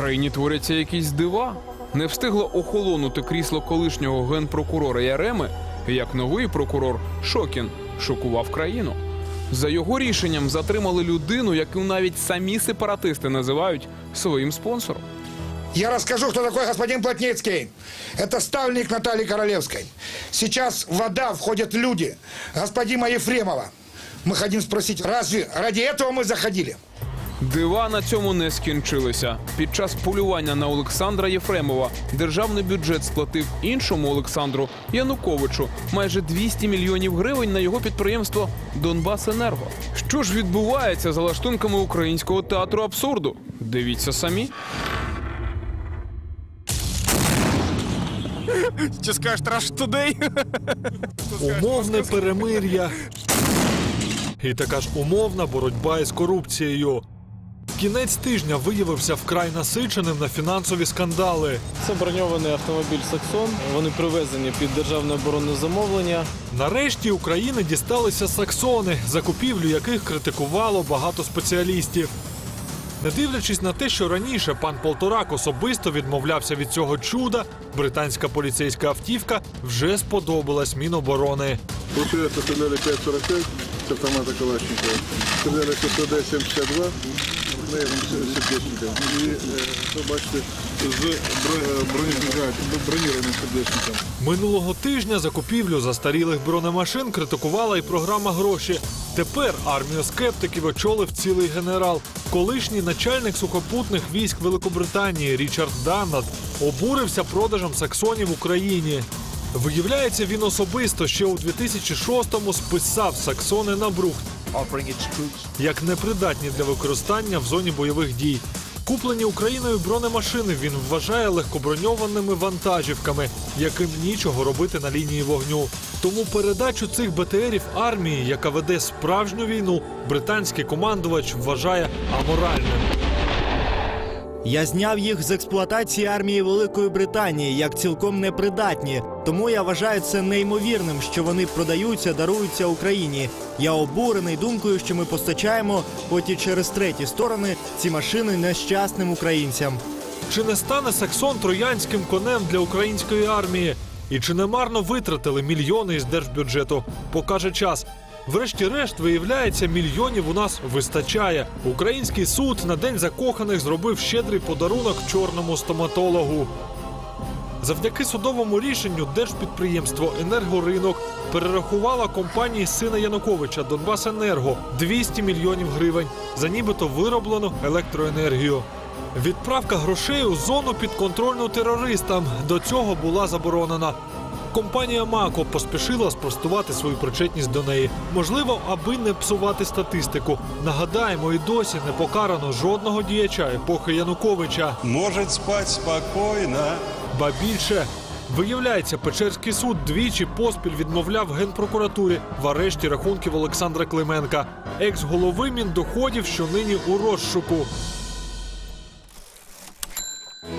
країні творяться якісь дива. Не встигло охолонути крісло колишнього генпрокурора Яреми, як новий прокурор Шокін шокував країну. За його рішенням затримали людину, яку навіть самі сепаратисти називають своїм спонсором. Я расскажу, кто такой господин Плотницкий. Это ставленник Натальи Королевской. Сейчас в вода входят люди. Господина Ефремова. Мы хотим спросить, разве ради этого мы заходили? Дива на цьому не скінчилися. Під час полювання на Олександра Єфремова державний бюджет сплатив іншому Олександру Януковичу майже 200 мільйонів гривень на його підприємство Донбасенерго. Що ж відбувається за лаштунками українського театру абсурду? Дивіться самі. Чи скажеш Rush Today? умовне перемир'я і така ж умовна боротьба із корупцією. Кінець тижня виявився вкрай насиченим на фінансові скандали. Це броньований автомобіль Саксон. Вони привезені під державне оборонне замовлення. Нарешті України дісталися саксони, закупівлю яких критикувало багато спеціалістів. Не дивлячись на те, що раніше пан Полторак особисто відмовлявся від цього чуда, британська поліцейська автівка вже сподобалась Міноборони. Получается, стреляли 5,45 с автомата Калашникова. Стреляли с СВД-72 сердечником. И, э, вы бачите, з бро- бронежилетом, бронированным сердечником. Минулого тижня закупівлю застарілих бронемашин критикувала і програма гроші. Тепер армію скептиків очолив цілий генерал. Колишній начальник сухопутних військ Великобританії Річард Даннад обурився продажем саксонів в Україні. Виявляється, він особисто ще у 2006-му списав саксони на брухт як непридатні для використання в зоні бойових дій. Куплені Україною бронемашини він вважає легкоброньованими вантажівками, яким нічого робити на лінії вогню. Тому передачу цих БТРів армії, яка веде справжню війну, британський командувач вважає аморальним. Я зняв їх з експлуатації армії Великої Британії як цілком непридатні. Тому я вважаю це неймовірним, що вони продаються, даруються Україні. Я обурений думкою, що ми постачаємо, хоч і через треті сторони, ці машини нещасним українцям. Чи не стане Саксон троянським конем для української армії? І чи не марно витратили мільйони із держбюджету? Покаже час. Врешті-решт, виявляється, мільйонів у нас вистачає. Український суд на день закоханих зробив щедрий подарунок чорному стоматологу. Завдяки судовому рішенню держпідприємство Енергоринок перерахувала компанії сина Януковича Донбасенерго 200 мільйонів гривень за нібито вироблену електроенергію. Відправка грошей у зону підконтрольну терористам до цього була заборонена. Компанія Мако поспішила спростувати свою причетність до неї. Можливо, аби не псувати статистику. Нагадаємо, і досі не покарано жодного діяча епохи Януковича. может спать спокойно. Ба більше. Виявляється, Печерський суд двічі поспіль відмовляв генпрокуратурі в арешті рахунків Олександра Клименка, екс-голови Міндоходів, що нині у розшуку.